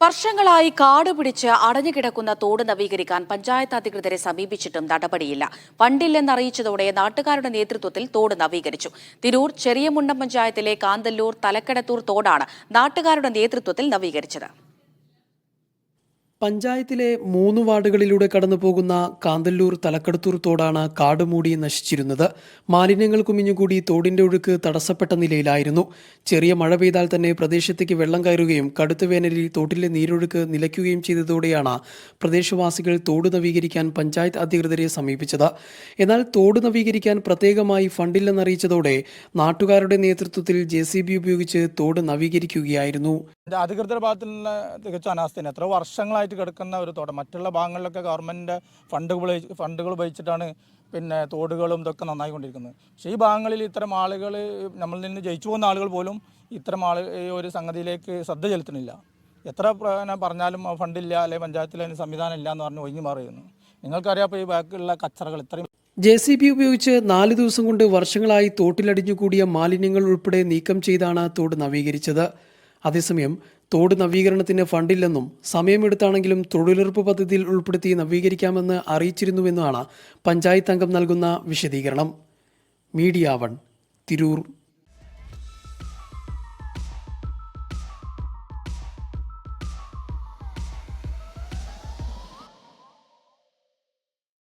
വർഷങ്ങളായി കാട് പിടിച്ച് അടഞ്ഞുകിടക്കുന്ന തോട് നവീകരിക്കാൻ പഞ്ചായത്ത് അധികൃതരെ സമീപിച്ചിട്ടും നടപടിയില്ല. ഫണ്ടില്ലെന്നറിയിച്ചതോടെ നാട്ടുകാരുടെ നേതൃത്വത്തിൽ തോട് നവീകരിച്ചു. തിരൂർ ചെറിയമുണ്ടം പഞ്ചായത്തിലെ കാന്തല്ലൂർ തലക്കടത്തൂർ തോടാണ് നാട്ടുകാരുടെ നേതൃത്വത്തിൽ നവീകരിച്ചത്. പഞ്ചായത്തിലെ മൂന്ന് വാർഡുകളിലൂടെ കടന്നു പോകുന്ന കാന്തല്ലൂർ തലക്കടത്തൂർ തോടാണ് കാടുമൂടി നശിച്ചിരുന്നത്. മാലിന്യങ്ങൾ കുമിഞ്ഞുകൂടി തോടിന്റെ ഒഴുക്ക് തടസ്സപ്പെട്ട നിലയിലായിരുന്നു. ചെറിയ മഴ പെയ്താൽ തന്നെ പ്രദേശത്തേക്ക് വെള്ളം കയറുകയും കടുത്ത വേനലിൽ തോട്ടിലെ നീരൊഴുക്ക് നിലയ്ക്കുകയും ചെയ്തതോടെയാണ് പ്രദേശവാസികൾ തോട് നവീകരിക്കാൻ പഞ്ചായത്ത് അധികൃതരെ സമീപിച്ചത്. എന്നാൽ തോട് നവീകരിക്കാൻ പ്രത്യേകമായി ഫണ്ടില്ലെന്നറിയിച്ചതോടെ നാട്ടുകാരുടെ നേതൃത്വത്തിൽ ജെ ഉപയോഗിച്ച് തോട് നവീകരിക്കുകയായിരുന്നു. അധികൃതരുടെ ഭാഗത്തു നിന്ന് തികച്ചും അനാസ്ഥയാണ്. എത്ര വർഷങ്ങളായിട്ട് കിടക്കുന്ന ഒരു തോട്ടം. മറ്റുള്ള ഭാഗങ്ങളിലൊക്കെ ഗവൺമെന്റിന്റെ ഫണ്ടുകൾ ഫണ്ടുകൾ ഉപയോഗിച്ചിട്ടാണ് പിന്നെ തോടുകളും ഇതൊക്കെ നന്നായിക്കൊണ്ടിരിക്കുന്നത്. പക്ഷേ ഈ ഭാഗങ്ങളിൽ ഇത്തരം ആളുകൾ നമ്മളിൽ നിന്ന് ജയിച്ചു പോകുന്ന ആളുകൾ പോലും ഇത്തരം ആൾ ഒരു സംഗതിയിലേക്ക് ശ്രദ്ധ ചെലുത്തുന്നില്ല. എത്ര പറഞ്ഞാലും ഫണ്ടില്ല അല്ലെങ്കിൽ പഞ്ചായത്തിൽ അതിന് സംവിധാനം ഇല്ല എന്ന് പറഞ്ഞ് ഒഴിഞ്ഞു മാറിയിരുന്നു. നിങ്ങൾക്കറിയാം ഈ ബാക്കിയുള്ള കച്ചറകൾ ഇത്രയും ജെ സി ബി ഉപയോഗിച്ച് നാല് ദിവസം കൊണ്ട് വർഷങ്ങളായി തോട്ടിലടിഞ്ഞുകൂടിയ മാലിന്യങ്ങൾ ഉൾപ്പെടെ നീക്കം ചെയ്താണ് തോട് നവീകരിച്ചത്. അതേസമയം തോട് നവീകരണത്തിന് ഫണ്ടില്ലെന്നും സമയമെടുത്താണെങ്കിലും തൊഴിലുറപ്പ് പദ്ധതിയിൽ ഉൾപ്പെടുത്തി നവീകരിക്കാമെന്ന് അറിയിച്ചിരുന്നുവെന്നാണ് പഞ്ചായത്ത് അംഗം നൽകുന്ന വിശദീകരണം. Media one Tirur.